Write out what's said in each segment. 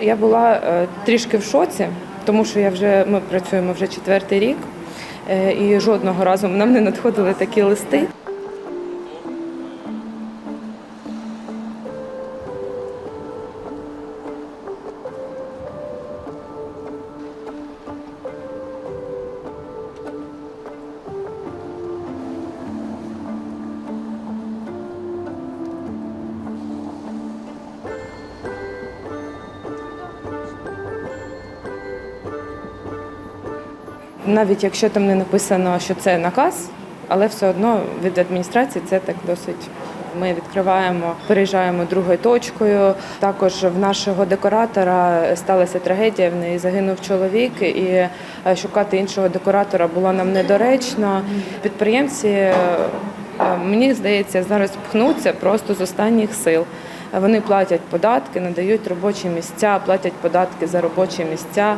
Я була е, трішки в шоці, тому що я вже ми працюємо вже четвертий рік, е, і жодного разу нам не надходили такі листи. Навіть якщо там не написано, що це наказ, але все одно від адміністрації це так досить. Ми відкриваємо, переїжджаємо другою точкою. Також в нашого декоратора сталася трагедія. В неї загинув чоловік, і е, шукати іншого декоратора було нам недоречно. Підприємці, е, е, мені здається, зараз пхнуться просто з останніх сил. Вони платять податки, надають робочі місця, платять податки за робочі місця.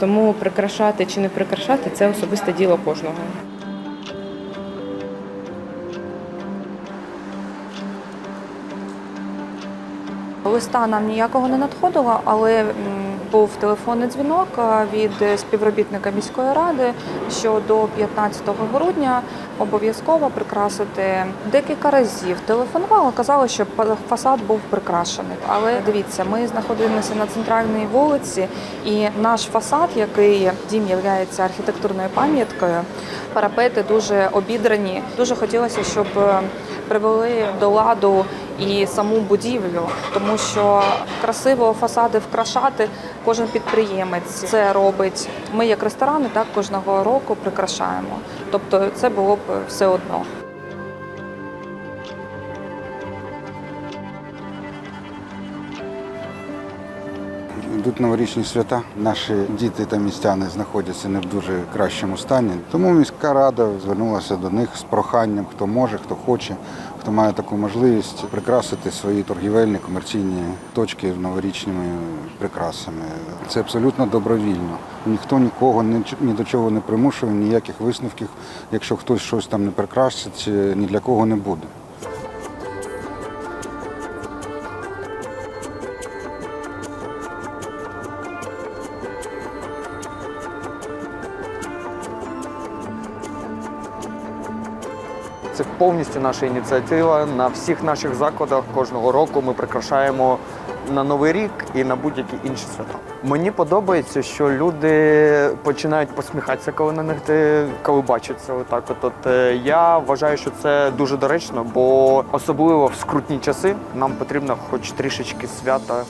Тому прикрашати чи не прикрашати це особисте діло кожного. Листа нам ніякого не надходило, але був телефонний дзвінок е, від співробітника міської ради, що до 15 грудня обов'язково прикрасити декілька разів. Телефонували, казали, що фасад був прикрашений. Але дивіться, ми знаходимося на центральній вулиці, і наш фасад, який дім є архітектурною пам'яткою, парапети дуже обідрані. Дуже хотілося, щоб е, привели до ладу і саму будівлю, тому що красиво фасади вкрашати кожен підприємець це робить. Ми, як ресторани, так кожного року прикрашаємо. Тобто, це було б все одно. Йдуть новорічні свята. Наші діти та містяни знаходяться не в дуже кращому стані. Тому міська рада звернулася до них з проханням, хто може, хто хоче, хто має таку можливість прикрасити свої торгівельні комерційні точки новорічними прикрасами. Це абсолютно добровільно. Ніхто нікого ні до чого не примушує, ніяких висновків. Якщо хтось щось там не прикрасить, ні для кого не буде. Це повністю наша ініціатива. На всіх наших закладах кожного року ми прикрашаємо на Новий рік і на будь-які інші свята. Мені подобається, що люди починають посміхатися, коли на них ти- коли бачать це. Отак, от, от е, я вважаю, що це дуже доречно, бо особливо в скрутні часи нам потрібно хоч трішечки свята